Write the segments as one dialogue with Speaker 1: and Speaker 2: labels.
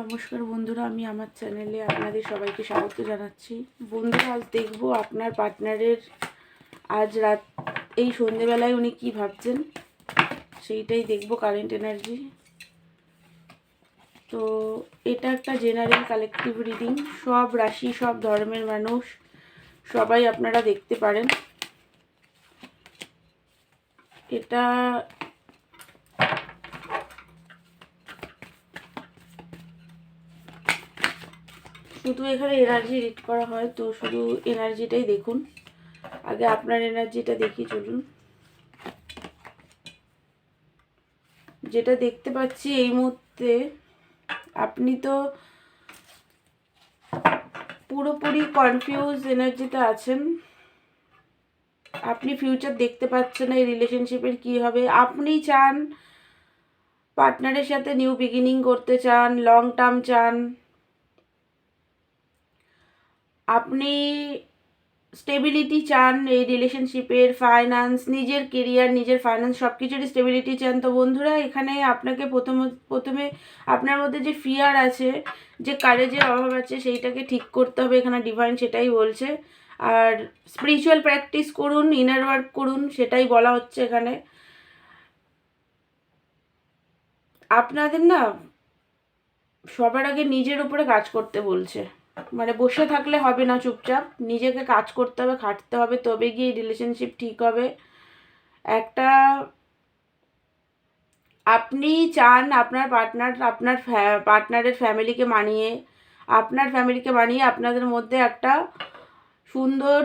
Speaker 1: নমস্কার বন্ধুরা, আমি আমার চ্যানেলে আপনাদের সবাইকে স্বাগত জানাচ্ছি। বন্ধুরা, আজ দেখব আপনার পার্টনারের আজ রাত, এই সন্ধেবেলায় উনি কি ভাবছেন, সেইটাই দেখব কারেন্ট এনার্জি তো এটা একটা জেনারেল কালেকটিভ রিডিং সব রাশি, সব ধর্মের মানুষ, সবাই আপনারা দেখতে পারেন। এটা শুধু এখানে এনার্জি রিড করা হয়, তো শুধু এনার্জিটাই দেখুন। আগে আপনার এনার্জিটা দেখি, চলুন। যেটা দেখতে পাচ্ছি এই মুহূর্তে, আপনি তো পুরোপুরি কনফিউজ এনার্জিতে আছেন। আপনি ফিউচার দেখতে পাচ্ছেন এই রিলেশনশিপের কী হবে। আপনি চান পার্টনারের সাথে নিউ বিগিনিং করতে চান লং টার্ম চান। আপনি স্টেবিলিটি চান এই রিলেশনশিপের ফাইন্যান্স নিজের কেরিয়ার নিজের ফাইন্যান্স সব কিছুরই স্টেবিলিটি চান। তো বন্ধুরা, এখানে আপনাকে প্রথম, প্রথমে আপনার মধ্যে যে ফিয়ার আছে, যে কারেজের অভাব আছে, সেইটাকে ঠিক করতে হবে এখানে ডিভাইন সেটাই বলছে। আর স্পিরিচুয়াল প্র্যাকটিস করুন ইনার ওয়ার্ক করুন, সেটাই বলা হচ্ছে এখানে। আপনাদের না সবার আগে নিজের উপরে কাজ করতে বলছে। মানে বসে থাকলে হবে না চুপচাপ, নিজেকে কাজ করতে হবে, খাটতে হবে, তবে গিয়ে রিলেশনশিপ ঠিক হবে। একটা, আপনি চান আপনার পার্টনার আপনার পার্টনারের ফ্যামিলিকে মানিয়ে, আপনার ফ্যামিলিকে মানিয়ে আপনাদের মধ্যে একটা সুন্দর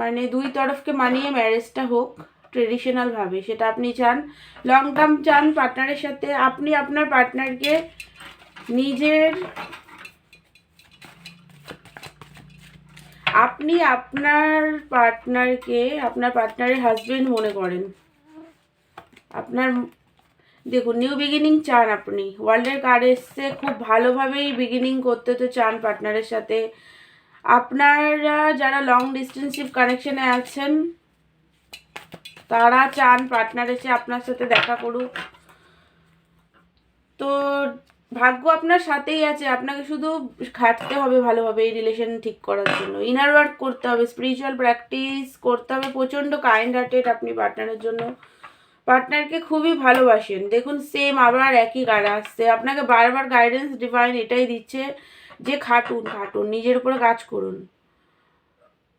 Speaker 1: মানে দুই তরফকে মানিয়ে ম্যারেজটা হোক ট্রেডিশনালভাবে সেটা আপনি চান। লং টার্ম চান পার্টনারের সাথে, আপনি আপনার পার্টনারকে নিজের আপনি আপনার পার্টনারকে, আপনার পার্টনারের হাজবেন্ড মনে করেন। আপনার, দেখুন নিউ বিগিনিং চান আপনি। ওয়ার্ল্ডের কার্ড এসছে, খুব ভালোভাবেই বিগিনিং করতে তো চান পার্টনারের সাথে। আপনারা যারা লং ডিস্টেন্সিভ কানেকশনে আছেন, তারা চান পার্টনার এসে আপনার সাথে দেখা করুক। তো ভাগ্য আপনার সাথেই আছে, আপনাকে শুধু খাটতে হবে ভালোভাবে এই রিলেশন ঠিক করার জন্য। ইনার ওয়ার্ক করতে হবে স্পিরিচুয়াল প্র্যাকটিস করতে হবে, প্রচণ্ড কাইন্ড হার্টেড আপনি পার্টনারের জন্য। পার্টনারকে খুবই ভালোবাসেন। দেখুন সেম আবার একই গাড়া আসছে। আপনাকে বারবার গাইডেন্স ডিভাইন এটাই দিচ্ছে যে খাটুন খাটুন, নিজের উপরে কাজ করুন।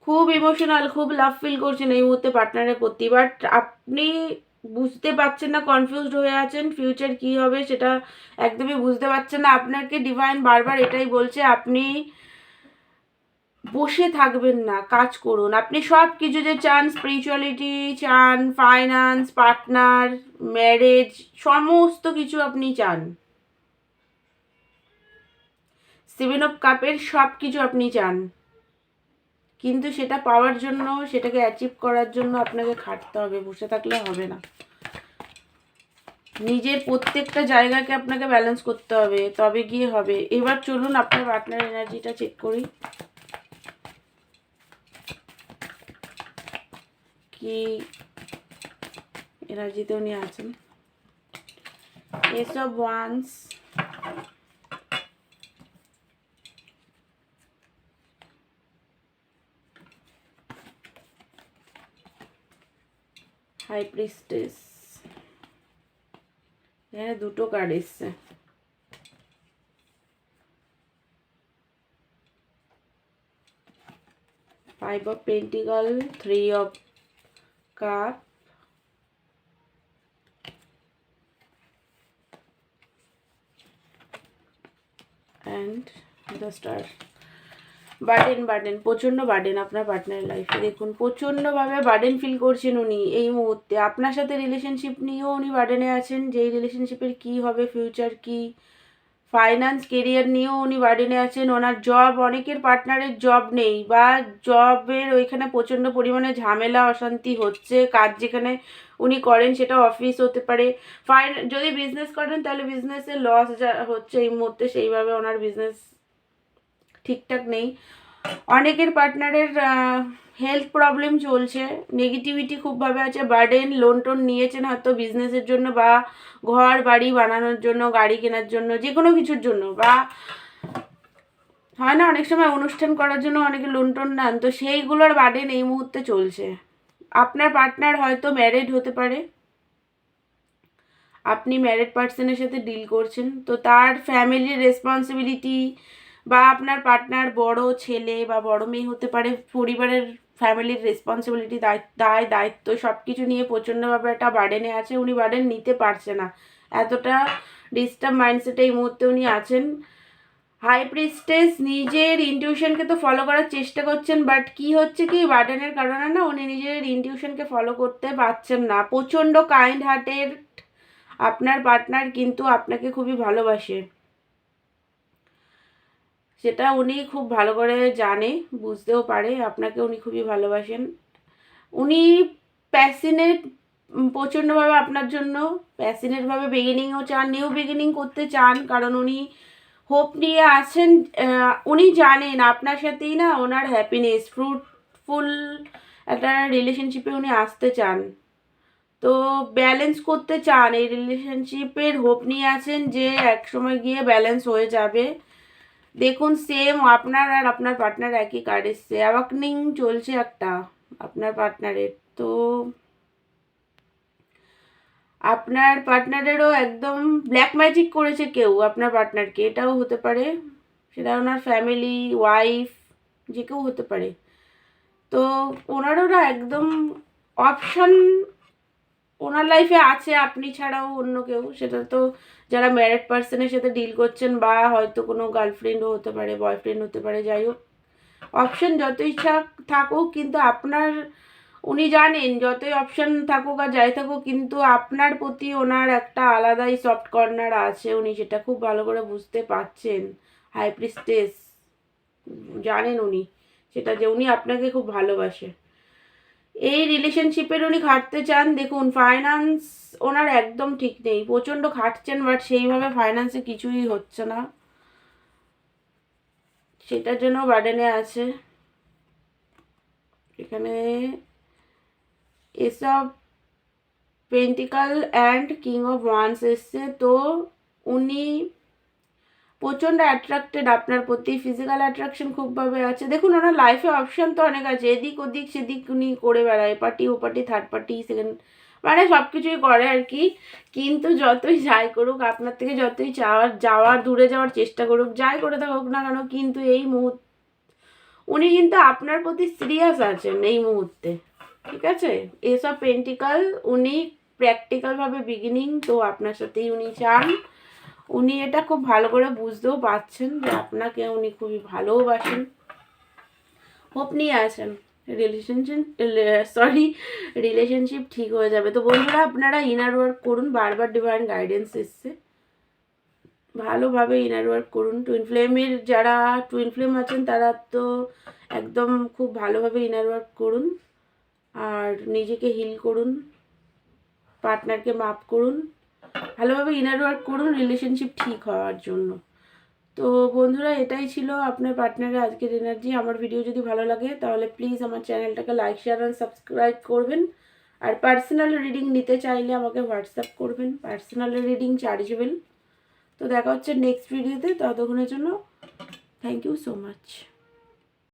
Speaker 1: খুব ইমোশনাল খুব লাভ ফিল করছেন এই মুহূর্তে পার্টনারের প্রতি। বাট আপনি বুঝতে পারছেন না কনফিউজড হয়ে আছেন ফিউচার কি হবে সেটা একদমই বুঝতে পারছেন না। আপনাকে ডিভাইন বারবার এটাই বলছে, আপনি বসে থাকবেন না, কাজ করুন। আপনি সব কিছু যে চান স্পিরিচুয়ালিটি চান ফাইন্যান্স পার্টনার ম্যারেজ সমস্ত কিছু আপনি চান। সেভেন অফ কাপের সব কিছু আপনি চান। কিন্তু সেটা পাওয়ার জন্য, সেটাকে অ্যাচিভ করার জন্য আপনাকে খাটতে হবে, বসে থাকলে হবে না। নিজের প্রত্যেকটা জায়গাকে আপনাকে ব্যালেন্স করতে হবে, তবে গিয়ে হবে। এবার চলুন আপনার পার্টনার এনার্জিটা চেক করি। কি এনার্জিতে উনি আছেন? এসব ওয়ান্স হাই প্রিস্টেস। এখানে দুটো কার্ড এসছে। Five of pentacle three of cup and the star burden burden, প্রচণ্ড বার্ডেন আপনার পার্টনার লাইফে দেখুন, প্রচণ্ডভাবে বার্ডেন ফিল করছেন উনি এই মুহূর্তে। আপনার সাথে রিলেশনশিপ নিয়েও উনি বার্ডেনে আছেন, যে এই রিলেশনশিপের কী হবে ফিউচার কী? ফাইন্যান্স কেরিয়ার নিয়েও উনি বার্ডেনে আছেন। ওনার জব অনেকের পার্টনারের জব নেই, বা জবের ওইখানে প্রচণ্ড পরিমাণে ঝামেলা, অশান্তি হচ্ছে, কাজ যেখানে উনি করেন সেটা অফিস হতে পারে। ফাইন যদি বিজনেস করেন, তাহলে বিজনেসে লস যা হচ্ছে এই মুহূর্তে, সেইভাবে ওনার বিজনেস ঠিকঠাক নেই। অনেকের পার্টনারের হেলথ প্রবলেম চলছে। নেগেটিভিটি খুবভাবে আছে। বার্ডেন লোন টোন নিয়েছেন হয়তো বিজনেসের জন্য বা ঘর, বাড়ি বানানোর জন্য, গাড়ি কেনার জন্য যে কোনো কিছুর জন্য বা হয় না, অনেক সময় অনুষ্ঠান করার জন্য অনেকে লোন টোন নেন। তো সেইগুলোর বার্ডেন এই মুহূর্তে চলছে। আপনার পার্টনার হয়তো ম্যারিড হতে পারে। আপনি ম্যারিড পার্সনের সাথে ডিল করছেন। তো তার ফ্যামিলির রেসপন্সিবিলিটি বা আপনার পার্টনার বড় ছেলে বা বড় মেয়ে হতে পারে, পরিবারের ফ্যামিলির রেসপন্সিবিলিটি দায় দায়িত্ব সব কিছু নিয়ে প্রচণ্ডভাবে একটা বার্ডেনে আছে, উনি বার্ডেন নিতে পারছে না। এতটা ডিস্টার্ব মাইন্ডসেটে এই মুহূর্তে উনি আছেন। হাই প্রিস্টেস নিজের ইনটিউশনকে তো ফলো করার চেষ্টা করছেন বাট কি হচ্ছে কি বার্ডেনের কারণে না উনি নিজের ইনটিউশনকে ফলো করতে পারছেন না। প্রচণ্ড কাইন্ড হার্টের আপনার পার্টনার কিন্তু আপনাকে খুবই ভালোবাসে। সেটা উনি খুব ভালো করে জানে, বুঝতেও পারে, আপনাকে উনি খুবই ভালোবাসেন। উনি প্যাসিনেট প্রচণ্ডভাবে আপনার জন্য প্যাসিনেটভাবে বিগিনিংও চান নিউ বিগিনিং করতে চান, কারণ উনি হোপ নিয়ে আছেন উনি জানেন আপনার সাথেই না ওনার হ্যাপিনেস ফ্রুটফুল একটা রিলেশনশিপে উনি আসতে চান। তো ব্যালেন্স করতে চান, এই রিলেশনশিপের হোপ নিয়ে আছেন যে এক সময় গিয়ে ব্যালেন্স হয়ে যাবে। দেখুন সেম আপনার আর আপনার পার্টনার একই কার্ড এসছে। অ্যাওয়াকনিং চলছে একটা, আপনার পার্টনারের তো আপনার পার্টনারেরও একদম ব্ল্যাক ম্যাজিক করেছে কেউ, আপনার পার্টনারকে এটাও হতে পারে। সেটা ওনার ফ্যামিলি ওয়াইফ যে কেউ হতে পারে। তো ওনারও একদম অপশান ওনার লাইফে আছে, আপনি ছাড়াও অন্য কেউ। সেটা তো যারা ম্যারিড পার্সনের সাথে ডিল করছেন বা হয়তো কোনো গার্লফ্রেন্ডও হতে পারে বয়ফ্রেন্ড হতে পারে, যাই হোক। অপশন যত ইচ্ছা থাকুক, কিন্তু আপনার, উনি জানেন যতই অপশন থাকুক আর যাই থাকুক, কিন্তু আপনার প্রতি ওনার একটা আলাদাই সফট কর্নার আছে। উনি সেটা খুব ভালো করে বুঝতে পারছেন। হাই প্রিস্টেস জানেন উনি। সেটা যে উনি আপনাকে খুব ভালোবাসে। এই রিলেশনশিপের উনি খাটতে চান, দেখুন ফাইন্যান্স ওনার একদম ঠিক নেই। প্রচণ্ড খাটছেন বাট সেইভাবে ফাইন্যান্সে কিছুই হচ্ছে না। সেটার জন্য বার্ডেনে আছে। এখানে এসব pentacle and king of wands এসছে, তো উনি প্রচণ্ড অ্যাট্রাক্টেড আপনার প্রতি ফিজিক্যাল অ্যাট্রাকশন খুবভাবে আছে। দেখুন, ওনার লাইফে অপশান তো অনেক আছে, এদিক ওদিক সেদিক উনি করে বেড়ায় পার্টি ও পার্টি থার্ড পার্টি সেকেন্ড মানে সব কিছুই করে আর কি। কিন্তু যতই যাই করুক, আপনার থেকে যতই চাওয়ার, যাওয়ার, দূরে যাওয়ার চেষ্টা করুক, যাই করে থাকুক না কেন, কিন্তু এই মুহূর্তে, উনি কিন্তু আপনার প্রতি সিরিয়াস আছেন এই মুহূর্তে, ঠিক আছে? এসব পেন্টিকাল উনি প্র্যাকটিক্যালভাবে বিগিনিং তো আপনার সাথেই উনি চান। উনি এটা খুব ভালো করে বুঝতেও পারছেন যে আপনাকে উনি খুবই ভালোবাসেন। হোপ নিয়ে আছেন রিলেশনশিপ সরি রিলেশনশিপ ঠিক হয়ে যাবে। তো বন্ধুরা, আপনারা ইনার ওয়ার্ক করুন, বারবার ডিভাইন গাইডেন্স এসছে। ভালোভাবে ইনার ওয়ার্ক করুন। টুইন ফ্লেমের যারা টুইন ফ্লেম আছেন, তারা তো একদম খুব ভালোভাবে ইনার ওয়ার্ক করুন। আর নিজেকে হিল করুন। পার্টনারকে মাপ করুন। ভালোভাবে ইনার ওয়ার্ক করুন রিলেশনশিপ ঠিক হওয়ার জন্য। তো বন্ধুরা, এটাই ছিল আপনার পার্টনারের আজকের এনার্জি আমার ভিডিও যদি ভালো লাগে, তাহলে প্লিজ আমার চ্যানেলটাকে লাইক শেয়ার অ্যান্ড সাবস্ক্রাইব করবেন। আর পার্সোনাল রিডিং নিতে চাইলে আমাকে হোয়াটসঅ্যাপ করবেন। পার্সোনাল রিডিং চার্জেবল তো দেখা হচ্ছে নেক্সট ভিডিওতে ততক্ষণের জন্য থ্যাংক ইউ সো মাচ